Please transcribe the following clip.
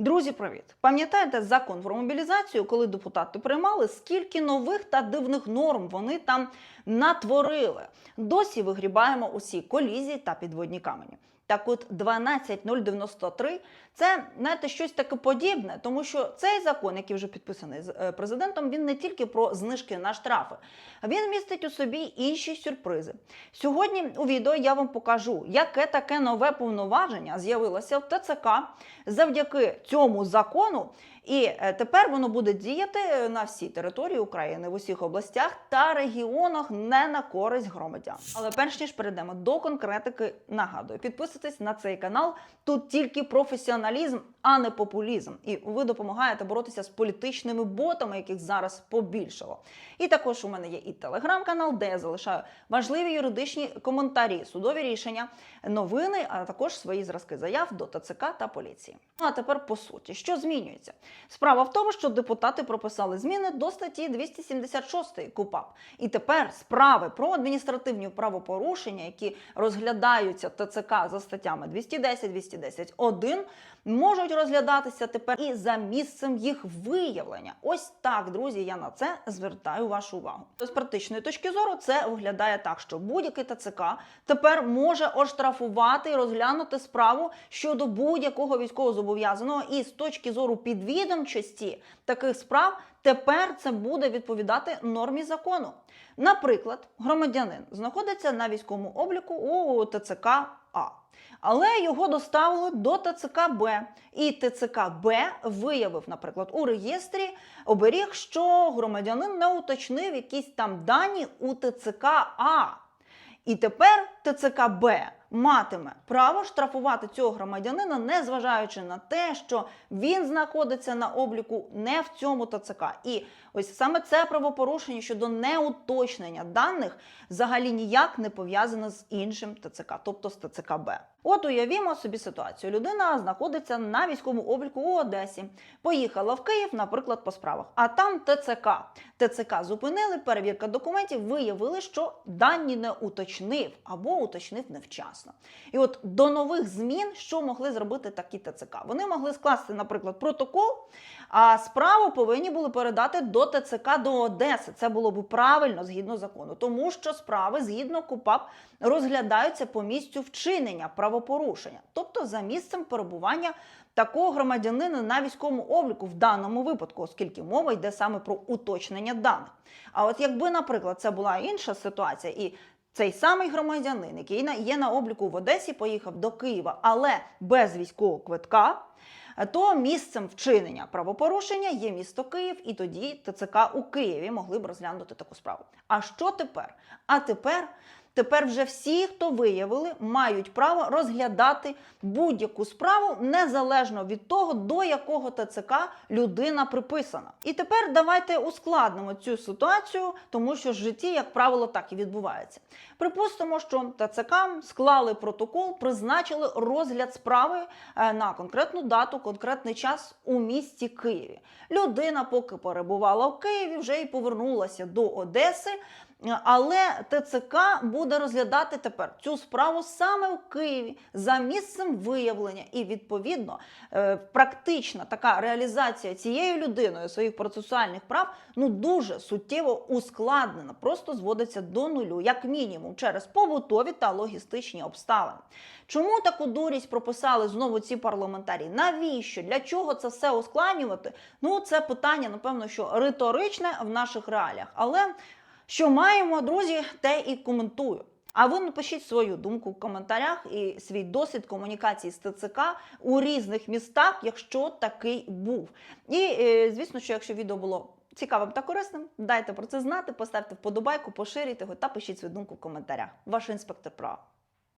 Друзі, привіт! Пам'ятаєте закон про мобілізацію, коли депутати приймали, скільки нових та дивних норм вони там натворили? Досі вигрібаємо усі колізії та підводні камені. Так от 12093 – це знаєте, щось таке подібне, тому що цей закон, який вже підписаний з е, президентом, він не тільки про знижки на штрафи, він містить у собі інші сюрпризи. Сьогодні у відео я вам покажу, яке таке нове повноваження з'явилося в ТЦК завдяки цьому закону. І е, тепер воно буде діяти е, на всій території України в усіх областях та регіонах не на користь громадян. Але перш ніж перейдемо до конкретики, нагадую, підписуйтесь на цей канал. Тут тільки професіоналізм, а не популізм. І ви допомагаєте боротися з політичними ботами, яких зараз побільшало. І також у мене є і телеграм-канал, де я залишаю важливі юридичні коментарі, судові рішення, новини, а також свої зразки заяв до ТЦК та поліції. Ну, А тепер по суті, що змінюється? Справа в тому, що депутати прописали зміни до статті 276 КУПАП. І тепер справи про адміністративні правопорушення, які розглядаються ТЦК за статтями 210, 210, 1, можуть розглядатися тепер і за місцем їх виявлення. Ось так, друзі, я на це звертаю вашу увагу. З практичної точки зору це виглядає так, що будь-який ТЦК тепер може оштрафувати і розглянути справу щодо будь-якого військовозобов'язаного, і з точки зору підвідомчості таких справ тепер це буде відповідати нормі закону. Наприклад, громадянин знаходиться на військовому обліку у ТЦК А. Але його доставили до ТЦК Б, і ТЦК Б виявив, наприклад, у реєстрі оберіг, що громадянин не уточнив якісь там дані у ТЦК А. І тепер ТЦК Б матиме право штрафувати цього громадянина, незважаючи на те, що він знаходиться на обліку не в цьому ТЦК. І ось саме це правопорушення щодо неуточнення даних взагалі ніяк не пов'язане з іншим ТЦК, тобто з ТЦК Б. От уявімо собі ситуацію. Людина знаходиться на військовому обліку у Одесі, поїхала в Київ, наприклад, по справах. А там ТЦК. ТЦК зупинили, перевірка документів, виявили, що дані не уточнив або уточнив невчасно. І от до нових змін, що могли зробити такі ТЦК? Вони могли скласти, наприклад, протокол, а справу повинні були передати до ТЦК до Одеси. Це було б правильно згідно закону, тому що справи згідно КУПАП розглядаються по місцю вчинення правопорушення, тобто за місцем перебування такого громадянина на військовому обліку в даному випадку, оскільки мова йде саме про уточнення даних. А от якби, наприклад, це була інша ситуація, і цей самий громадянин, який є на обліку в Одесі, поїхав до Києва, але без військового квитка. То місцем вчинення правопорушення є місто Київ, і тоді ТЦК у Києві могли б розглянути таку справу. А що тепер? А тепер Тепер вже всі, хто виявили, мають право розглядати будь-яку справу незалежно від того, до якого ТЦК людина приписана. І тепер давайте ускладнимо цю ситуацію, тому що в житті, як правило, так і відбувається. Припустимо, що ТЦК склали протокол, призначили розгляд справи е, на конкретну дату, конкретний час у місті Києві. Людина, поки перебувала в Києві, вже і повернулася до Одеси. Але ТЦК буде розглядати тепер цю справу саме в Києві за місцем виявлення, і відповідно е, практична така реалізація цією людиною своїх процесуальних прав ну дуже суттєво ускладнена, просто зводиться до нулю, як мінімум, через побутові та логістичні обставини. Чому таку дурість прописали знову ці парламентарі? Навіщо? Для чого це все ускладнювати? Ну це питання, напевно, що риторичне в наших реаліях, але. Що маємо, друзі, те і коментую. А ви напишіть свою думку в коментарях і свій досвід комунікації з ТЦК у різних містах, якщо такий був. І е, звісно, що якщо відео було цікавим та корисним, дайте про це знати, поставте вподобайку, поширюйте його та пишіть свою думку в коментарях. Ваш інспектор права.